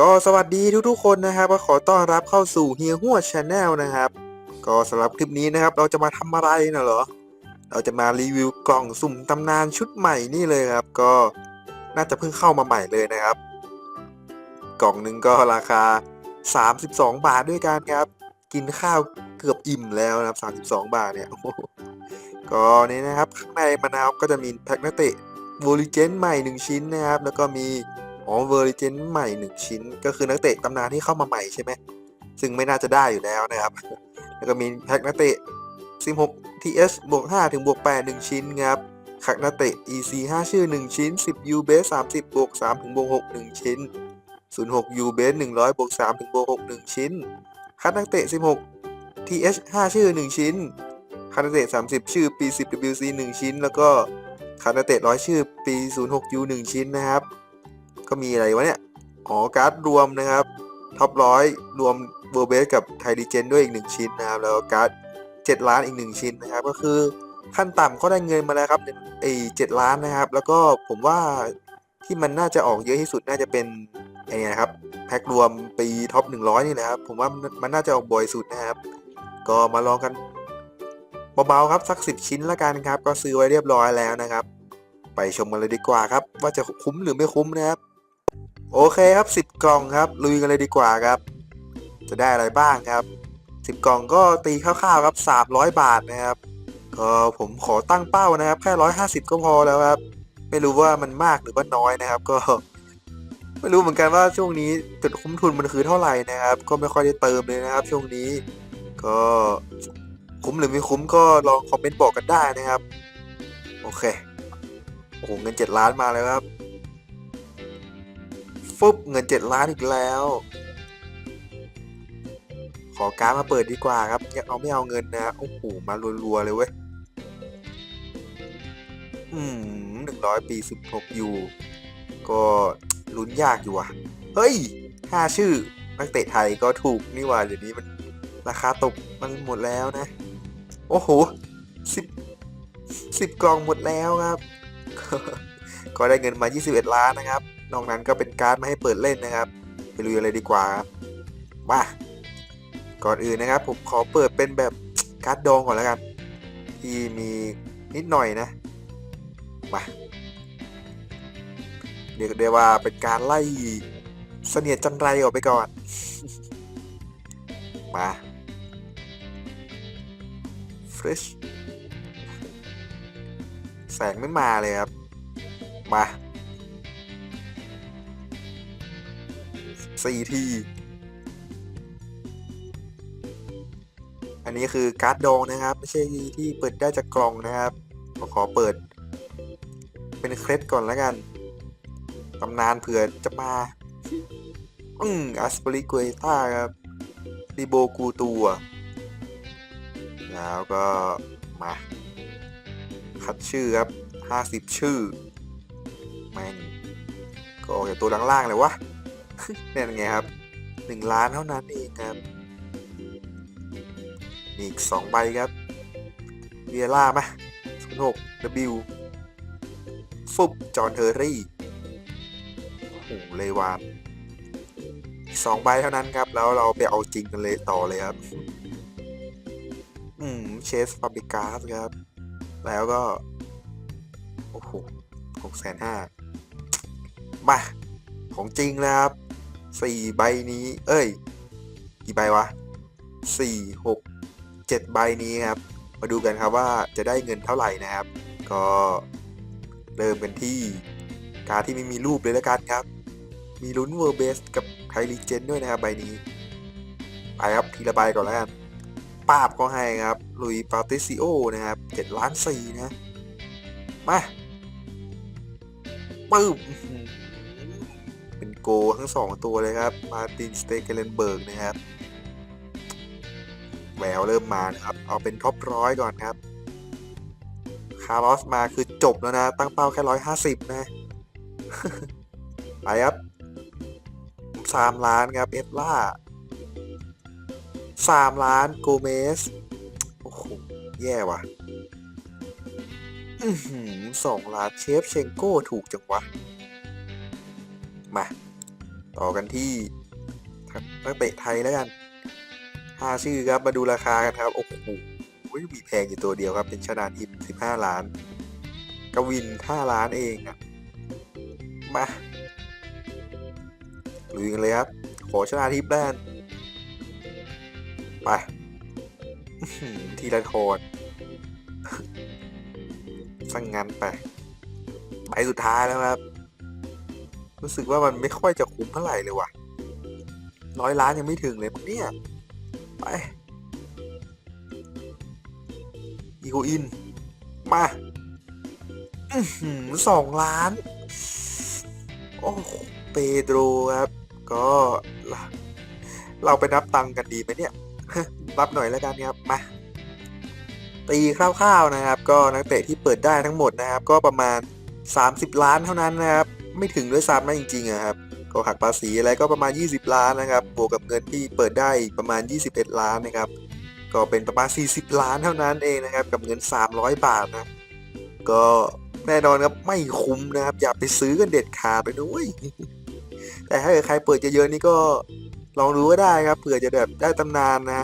ก็สวัสดีทุกๆคนนะครับก็ขอต้อนรับเข้าสู่เฮียหัวชาแนลนะครับ ก็สำหรับคลิปนี้นะครับ เราจะมาทำอะไรนะเหรอ เราจะมารีวิวกล่องสุ่มตำนานชุดใหม่นี่เลยครับ ก็น่าจะเพิ่งเข้ามาใหม่เลยนะครับ กล่องหนึ่งก็ราคา 32 บาทด้วยกันครับ กินข้าวเกือบอิ่มแล้วนะครับ 32 บาทเนี่ยก็นี่นะครับ ข้างในมันะครับก็จะมีแพ็กนักเตะโวลิเจนใหม่ 1 ชิ้นนะครับ แล้วก็มี อ๋อเวอร์เจนใหม่ 1 ชิ้น ก็คือนักเตะตำนานที่เข้ามาใหม่ใช่ไหม ซึ่งไม่น่าจะได้อยู่แล้วนะครับ แล้วก็มีแพ็กนักเตะ 16 TS บวก5ถึงบวก8 1 ชิ้นครับขักนักเตะ EC 5 ชื่อ 1 ชิ้น 10 U base 30 บวก3ถึงบวก6 1 ชิ้น 06 U base 100 บวก3ถึงบวก6 1 ชิ้น คัดนักเตะ 16 TH 5 ชื่อ 1 ชิ้น คัดนักเตะ 30 ชื่อปี10 WC 1 ชิ้น แล้วก็คัดนักเตะ 100 ชื่อปี06 U 1 ชิ้นนะครับ ก็มีอะไรวะเนี่ย อ๋อ การ์ดรวมนะครับ ท็อปร้อยรวมเวอร์เบสกับไทดิเจนด้วยอีก 1 ชิ้นนะครับ แล้วการ์ด7ล้านอีก 1 ชิ้นนะครับ ก็คือขั้นต่ำก็ได้เงินมาแล้วครับไอ้7ล้านนะครับ แล้วก็ผมว่าที่มันน่าจะออกเยอะที่สุดน่าจะเป็นไอ้นี่นะครับแพ็ครวมปีท็อป100 นี่นะครับ ผมว่ามันน่าจะออกบ่อยสุดนะครับ ก็มาลองกันเบาๆครับสัก 10 ชิ้นละกันครับ ก็ซื้อไว้เรียบร้อยแล้วนะครับ ไปชมกันเลยดีกว่าครับ ว่าจะคุ้มหรือไม่คุ้มนะครับ โอเคครับ 10 กล่องครับ ลุยกันเลยดีกว่าครับ จะได้อะไรบ้างครับ 10 กล่องก็ตีคร่าวๆครับ 300 บาทนะครับ ก็ผมขอตั้งเป้านะครับ แค่ 150 ก็พอแล้วครับ ไม่รู้ว่ามันมากหรือว่าน้อยนะครับ ก็ ไม่รู้เหมือนกันว่าช่วงนี้จุดคุ้มทุนมันคือเท่าไหร่นะครับ ก็ไม่ค่อยได้เติมเลยนะครับ ช่วงนี้ ก็คุ้มหรือไม่คุ้มก็ลองคอมเมนต์บอกกันได้นะครับ โอเค โอ้โหเงินเจ็ดล้านมาแล้วครับ ฟุบเงินเจ็ดล้านอีกแล้ว ขอการมาเปิดดีกว่าครับยังเอาไม่เอาเงินนะโอ้โหมารัวๆเลยเว้ยอืมหนึ่งร้อยปีสิบหกอยู่ก็ลุ้นยากอยู่อะ เฮ้ยห้าชื่อนักเตะไทยก็ถูกนี่ว่าเดี๋ยวนี้มันราคาตกมันหมดแล้วนะ โอ้โหสิบสิบกล่องหมดแล้วครับ ก็ได้เงินมา 21 ล้านนะครับ นอกนั้นก็เป็นการ์ดมาให้เปิดเล่นนะครับ ไปลุยอะไรดีกว่าครับมาก่อนอื่นนะครับ ผมขอเปิดเป็นแบบการ์ดดองก่อนแล้วกันที่มีนิดหน่อยนะมาเรียกได้ว่าเป็นการไล่เสนียดจันไรออกไปก่อน มา fresh แสงไม่มาเลยครับ มา สี่ที อันนี้คือการ์ดดองนะครับ ไม่ใช่ที่เปิดได้จากกล่องนะครับขอเปิด เป็นเคล็ดก่อนแล้วกันตำนานเผื่อจะมา อืมอัสปริเกต้าครับดิโบกูตัวแล้วก็มาคัดชื่อครับ 50 ชื่อ แม่งก็ออกจากตัวล่างๆเลยวะ นี่นไงครับ1ล้านเท่านั้นเองครับมีอีก2ใบครับเวียล่าไหมศูนย์หก W ฟุบจอห์นเทอร์รี่โอ้โหเลวานสองใบเท่านั้นครับ แล้วเราไปเอาจริงกันเลยต่อเลยครับ อืมเชสฟาบิกาสครับ แล้วก็ โอ้โหหกแสนห้ามา ของจริงแล้วครับ สี่ใบนี้ เอ้ย กี่ใบวะสี่หกเจ็ดใบนี้ครับ มาดูกันครับว่าจะได้เงินเท่าไหร่นะครับ ก็เริ่มกันที่การที่ไม่มีรูปเลยล้วกันครับ มีลุ้นเวอร์เบสกับไทลิเจนด้วยนะครับใบนี้ ไปครับทีละใบก่อนแล้วกันปาบก็ให้ครับ ลุยปาติซิโอนะครับเจ็ดล้านสี่นะ มาปึ๊บ โกทั้งสองตัวเลยครับ มาตินสเตเกเลนเบิร์กนะครับ แววเริ่มมานะครับ เอาเป็นท็อปร้อยก่อนครับ คาร์ลอสมาคือจบแล้วนะ ตั้งเป้าแค่ร้อยห้าสิบนะ ไปครับสามล้านครับ เอฟล่าสามล้านโกเมส โอ้โห แย่ว่ะอือหือสองล้านเชฟเชงโก้ถูกจังวะ มา ต่อกันที่นักเตะไทยแล้วกันห้าชื่อครับมาดูราคากันครับโอ้โหมีแพงอยู่ตัวเดียวครับ เป็นชนาทิพย์สิบห้าล้าน กวินห้าล้านเองอะมาลุยกันเลยครับ ขอชนาทิพย์ด้านไปทีละโทนสั่งงานไปไปสุดท้ายแล้วครับ รู้สึกว่ามันไม่ค่อยจะคุ้มเท่าไหร่เลยว่ะร้อยล้านยังไม่ถึงเลยมั้งเนี่ย ไปอีโกอิน มาอื้อหือสองล้าน โอ้เปโดรครับ ก็ เราไปนับตังค์กันดีไหมเนี่ยนับหน่อยแล้วกันครับ มา ตีคร่าวๆนะครับ ก็นักเตะที่เปิดได้ทั้งหมดนะครับ ก็ประมาณ 30 ล้านเท่านั้นนะครับ ไม่ถึงด้วยซ้ำนะจริงๆอะครับ ก็หักภาษีอะไรก็ประมาณ 20 ล้านนะครับ บวกกับเงินที่เปิดได้ประมาณ 21 ล้านนะครับ ก็เป็นประมาณ 40 ล้านเท่านั้นเองนะครับ กับเงิน 300 บาทนะ ก็แน่นอนครับไม่คุ้มนะครับ อย่าไปซื้อกันเด็ดขาดไปด้วยแต่ถ้าเกิดใครเปิดเยอะๆนี่ก็ลองดูก็ได้ครับเผื่อจะแบบได้ตำนานนะ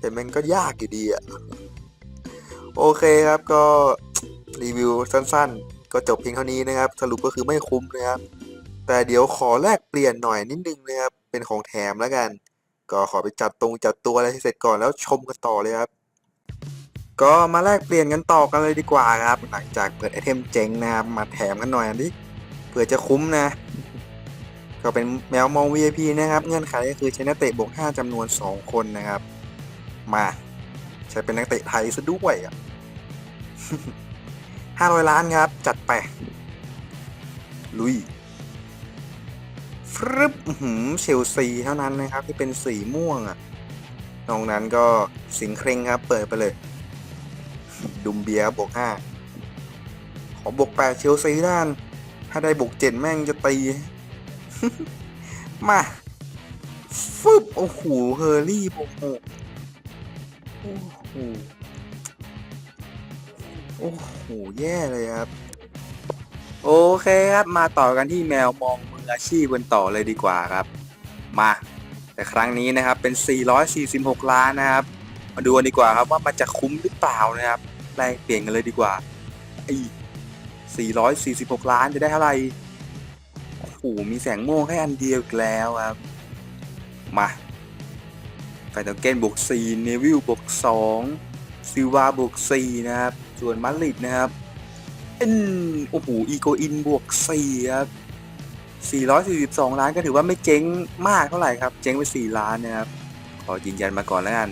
แต่มันก็ยากอยู่ดีอะโอเคครับก็รีวิวสั้นๆ ก็จบเพียงเท่านี้นะครับ สรุปก็คือไม่คุ้มนะครับ แต่เดี๋ยวขอแลกเปลี่ยนหน่อยนิดนึงนะครับ เป็นของแถมแล้วกัน ก็ขอไปจัดตรงจัดตัวอะไรให้เสร็จก่อนแล้วชมกันต่อเลยครับ ก็มาแลกเปลี่ยนกันต่อกันเลยดีกว่าครับ หลังจากเปิดไอเทมเจ๋งนะครับ มาแถมกันหน่อยอันนี้เผื่อจะคุ้มนะ ก็เป็นแมวมอง VIP นะครับ เงื่อนไขก็คือใช้นักเตะบวก5จำนวน 2 คนนะครับ มา ใช้เป็นนักเตะไทยซะด้วยอะ 500 ล้านครับ จัดไป ลุยฟรึบหือเชลซีเท่านั้นนะครับ ที่เป็นสีม่วงอะนอกนั้นก็สิงเคร่งครับ เปิดไปเลย ดุมเบียบวกห้าขอบวกแปดเชลซีด้าน ถ้าได้บวกเจ็ดแม่งจะตี มาฟึบโอ้โหเฮอร์รี่บวกหกโอ้โห โอ้โห แย่เลยครับ โอเคครับ มาต่อกันที่แมวมองมืออาชีพกันต่อเลยดีกว่าครับ มา แต่ครั้งนี้นะครับเป็น 446 ล้านนะครับ มาดูกันดีกว่าครับว่ามันจะคุ้มหรือเปล่านะครับแลกเปลี่ยนกันเลยดีกว่าไอ้446 ล้านจะได้เท่าไหร่โอ้โหมีแสงม่งแค่อันเดียวอีกแล้วครับ มาไฟตองเกนบวก4เนวิลบวก2ซิลวาบวก4นะครับ ส่วนมาริดนะครับเอ็นโอ้โหอีโกอินบวก4ครับ442 ล้านก็ถือว่าไม่เจ๊งมากเท่าไหร่ครับ เจ๊งไป 4 ล้านนะครับ ขอยืนยันมาก่อนแล้วกัน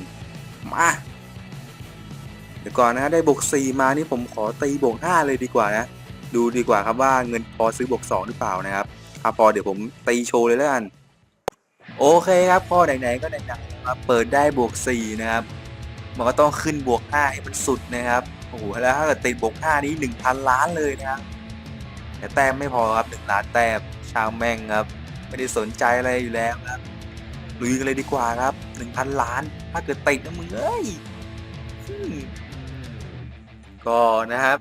มา เดี๋ยวก่อนนะ ได้บวก 4 มานี่ผมขอตีบวก 5 เลยดีกว่านะ ดูดีกว่าครับว่าเงินพอซื้อบวก 2 หรือเปล่านะครับถ้าพอเดี๋ยวผมตีโชว์เลยแล้วกัน โอเคครับพอไหนๆก็ไหนๆมาเปิดได้บวก 4 นะครับ มันก็ต้องขึ้นบวก 5 ให้มันสุดนะครับ โอ้โหแล้วถ้าเกิดตีบวก5นี้1,000ล้านเลยนะครับแต่แต้มไม่พอครับ1ล้านแต้มชาวแม่งครับ ไม่ได้สนใจอะไรอยู่แล้วครับลุยกันเลยดีกว่าครับ1,000ล้าน ถ้าเกิดติดนะมึงเอ้ยอืมก็นะครับ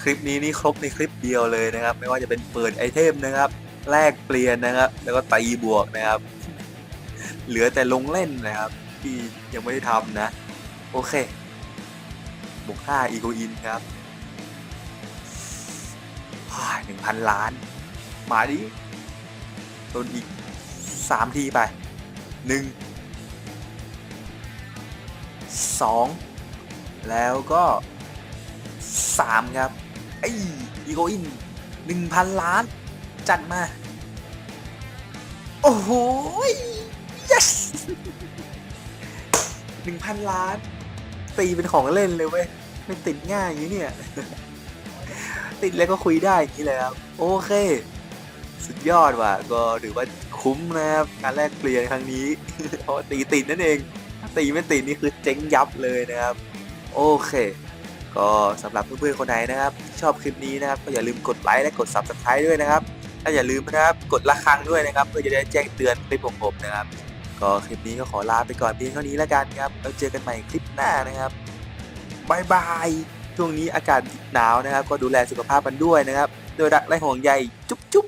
คลิปนี้นี่ครบในคลิปเดียวเลยนะครับ ไม่ว่าจะเป็นเปิดไอเทมนะครับแลกเปลี่ยนนะครับ แล้วก็ตีบวกนะครับ เหลือแต่ลงเล่นนะครับ ที่ยังไม่ได้ทำนะ โอเค บวก5อีโกอินครับหนึ่งพันล้าน มาดิโดนอีกสามทีไปหนึ่งสองแล้วก็สามครับ ไออีโกอินหนึ่งพันล้าน จัดมา โอ้โห yes หนึ่งพันล้าน ตีเป็นของเล่นเลยเว้ยไม่ติดง่ายอย่างนี้เนี่ย ติดแล้วก็คุยได้อย่างนี้เลยครับ โอเค สุดยอดว่ะ ก็ถือว่าคุ้มนะครับการแลกเปลี่ยนครั้งนี้เพราะตีติดนั่นเองตีไม่ติดนี่คือเจ๊งยับเลยนะครับ โอเค ก็สำหรับเพื่อนๆคนไหนนะครับ ชอบคลิปนี้นะครับ ก็อย่าลืมกดไลค์และกด subscribe ด้วยนะครับถ้าอย่าลืมนะครับกดระฆังด้วยนะครับเพื่อจะได้แจ้งเตือนคลิปของผมนะครับ ก็คลิปนี้ก็ขอลาไปก่อนเพียงเท่านี้แล้วกันครับแล้วเจอกันใหม่คลิปหน้านะครับบายบายช่วงนี้อากาศหนาวนะครับ ก็ดูแลสุขภาพกันด้วยนะครับ โดยรักและห่วงใยจุ๊บจุ๊บ